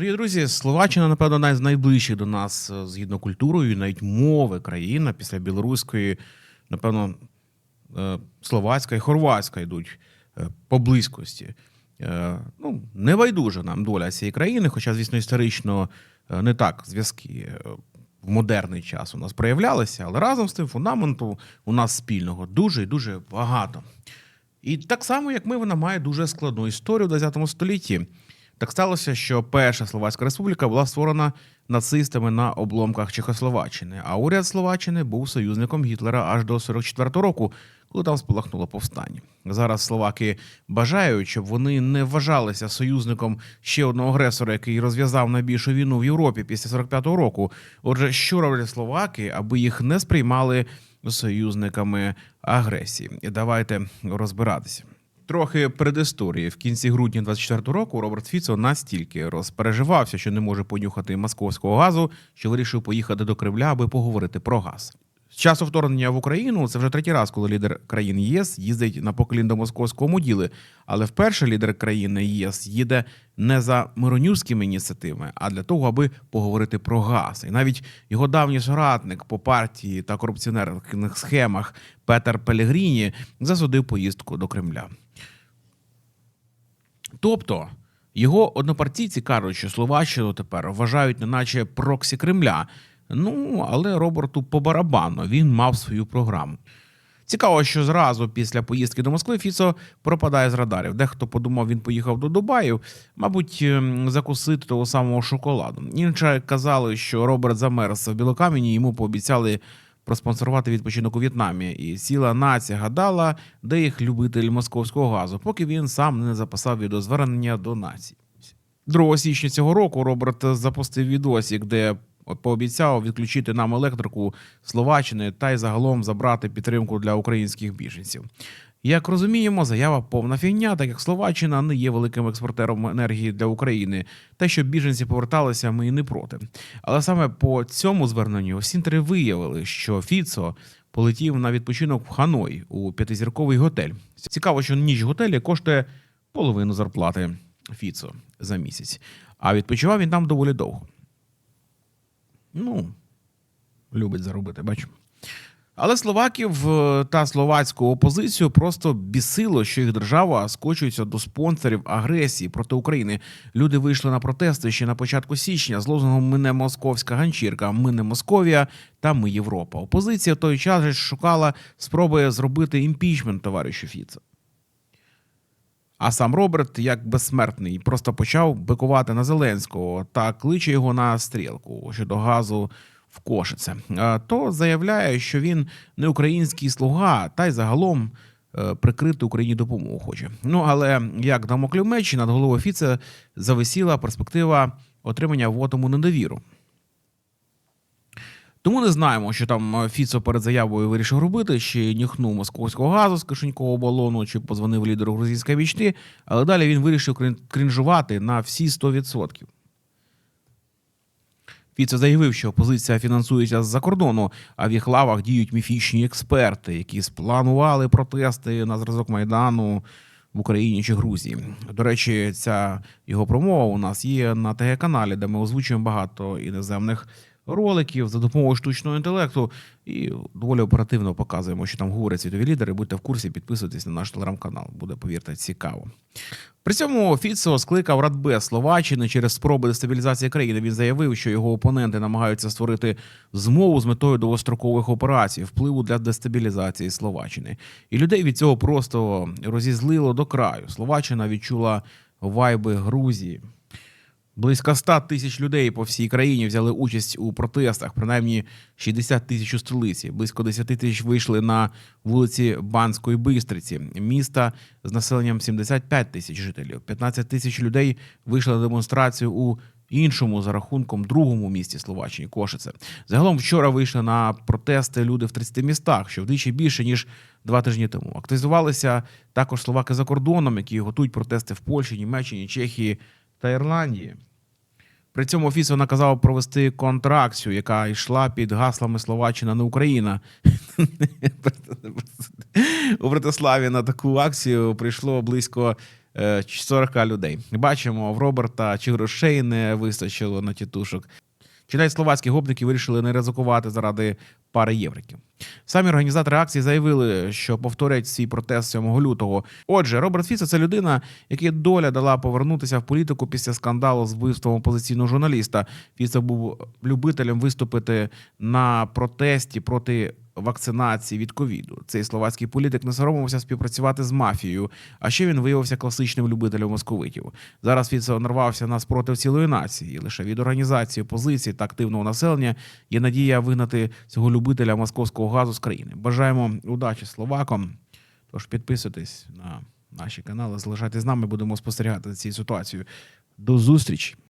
Привіт, друзі. Словаччина, напевно, одна з найближчих до нас е, згідно культурою, навіть мови країна після білоруської, напевно, е, словацька і хорватська йдуть е, по близькості. Ну, не байдужа нам доля цієї країни, хоча, звісно, історично не так зв'язки в модерний час у нас проявлялися, але разом з тим фундаменту у нас спільного дуже і дуже багато. І так само, як ми, вона має дуже складну історію в 20 столітті. Так сталося, що перша Словацька республіка була створена нацистами на обломках Чехословаччини, а уряд Словаччини був союзником Гітлера аж до 44-го року, коли там спалахнуло повстання. Зараз словаки бажають, щоб вони не вважалися союзником ще одного агресора, який розв'язав найбільшу війну в Європі після 45-го року. Отже, що роблять словаки, аби їх не сприймали союзниками агресії? Давайте розбиратися. Трохи предісторії. В кінці грудня 24 року Роберт Фіцо настільки розпереживався, що не може понюхати московського газу, що вирішив поїхати до Кремля, аби поговорити про газ. З часу вторгнення в Україну це вже третій раз, коли лідер країн ЄС їздить на поклін до московського муділи. Але вперше лідер країни ЄС їде не за миронюрськими ініціативами, а для того, аби поговорити про газ. І навіть його давній соратник по партії та корупціонерних схемах Петер Пелегріні засудив поїздку до Кремля. Тобто його однопартійці кажуть, що Словаччину тепер вважають неначе проксі Кремля. Ну, але Роберту по барабану він мав свою програму. Цікаво, що зразу після поїздки до Москви Фіцо пропадає з радарів. Дехто подумав, він поїхав до Дубаю, мабуть, ем, закусити того самого шоколаду. Інші казали, що Роберт замерз в Білокам'яні, йому пообіцяли проспонсорувати відпочинок у В'єтнамі. І ціла нація гадала, де їх любитель московського газу, поки він сам не записав відеозвернення до нації. 2 січня цього року Роберт запустив відосик, де пообіцяв відключити нам електрику Словаччини та й загалом забрати підтримку для українських біженців. Як розуміємо, заява повна фігня, так як Словаччина не є великим експортером енергії для України. Те, щоб біженці поверталися, ми і не проти. Але саме по цьому зверненню Сінтери виявили, що Фіцо полетів на відпочинок в Ханой у п'ятизірковий готель. Цікаво, що ніч готелі коштує половину зарплати Фіцо за місяць. А відпочивав він там доволі довго. Ну, любить заробити, бачу. Але словаків е, та словацьку опозицію просто бісило, що їх держава скочується до спонсорів агресії проти України. Люди вийшли на протести ще на початку січня з лозунгом Ми не московська ганчірка, ми не Московія та ми Європа. Опозиція в той час шукала спроби зробити імпічмент товаришу Фіца. А сам Роберт, як безсмертний, просто почав бикувати на Зеленського та кличе його на стрілку щодо газу в Кошице. То заявляє, що він не український слуга, та й загалом е, прикрити Україні допомогу хоче. Ну але як дамоклів меч над головою Фіце зависіла перспектива отримання вотому недовіру. Тому не знаємо, що там е, Фіцо перед заявою вирішив робити, чи нюхнув московського газу з кишенькового балону, чи позвонив лідеру грузинської вічти, але далі він вирішив крінжувати на всі 100%. Фіцо заявив, що опозиція фінансується з-за кордону, а в їх лавах діють міфічні експерти, які спланували протести на зразок Майдану в Україні чи Грузії. До речі, ця його промова у нас є на ТГ-каналі, де ми озвучуємо багато іноземних роликів за допомогою штучного інтелекту і доволі оперативно показуємо, що там говорять світові лідери. Будьте в курсі, підписуйтесь на наш телеграм-канал. Буде, повірте, цікаво. При цьому Фіцо скликав Радбез Словаччини через спроби дестабілізації країни. Він заявив, що його опоненти намагаються створити змову з метою довгострокових операцій, впливу для дестабілізації Словаччини. І людей від цього просто розізлило до краю. Словаччина відчула вайби Грузії. Близько 100 тисяч людей по всій країні взяли участь у протестах, принаймні 60 тисяч у столиці. Близько 10 тисяч вийшли на вулиці Банської Бистриці, міста з населенням 75 тисяч жителів. 15 тисяч людей вийшли на демонстрацію у іншому за рахунком другому місті Словаччини Кошице. Загалом вчора вийшли на протести люди в 30 містах, що вдвічі більше ніж два тижні тому. Активізувалися також словаки за кордоном, які готують протести в Польщі, Німеччині, Чехії та Ірландії. При цьому Офісо наказав провести контракцію, яка йшла під гаслами Словаччина не Україна. У Братиславі на таку акцію прийшло близько е, 40 людей. Бачимо, в Роберта чи грошей не вистачило на тітушок. Чи навіть словацькі гопники вирішили не ризикувати заради пари євриків. Самі організатори акції заявили, що повторять свій протест 7 лютого. Отже, Роберт Фіце – це людина, якій доля дала повернутися в політику після скандалу з вбивством опозиційного журналіста. Фіце був любителем виступити на протесті проти вакцинації від ковіду. Цей словацький політик не соромився співпрацювати з мафією, а ще він виявився класичним любителем московитів. Зараз Фіцо нарвався на спротив цілої нації. Лише від організації опозиції та активного населення є надія вигнати цього любителя московського газу з країни. Бажаємо удачі словакам. Тож підписуйтесь на наші канали, залишайтесь з нами, будемо спостерігати за цією ситуацією. До зустрічі!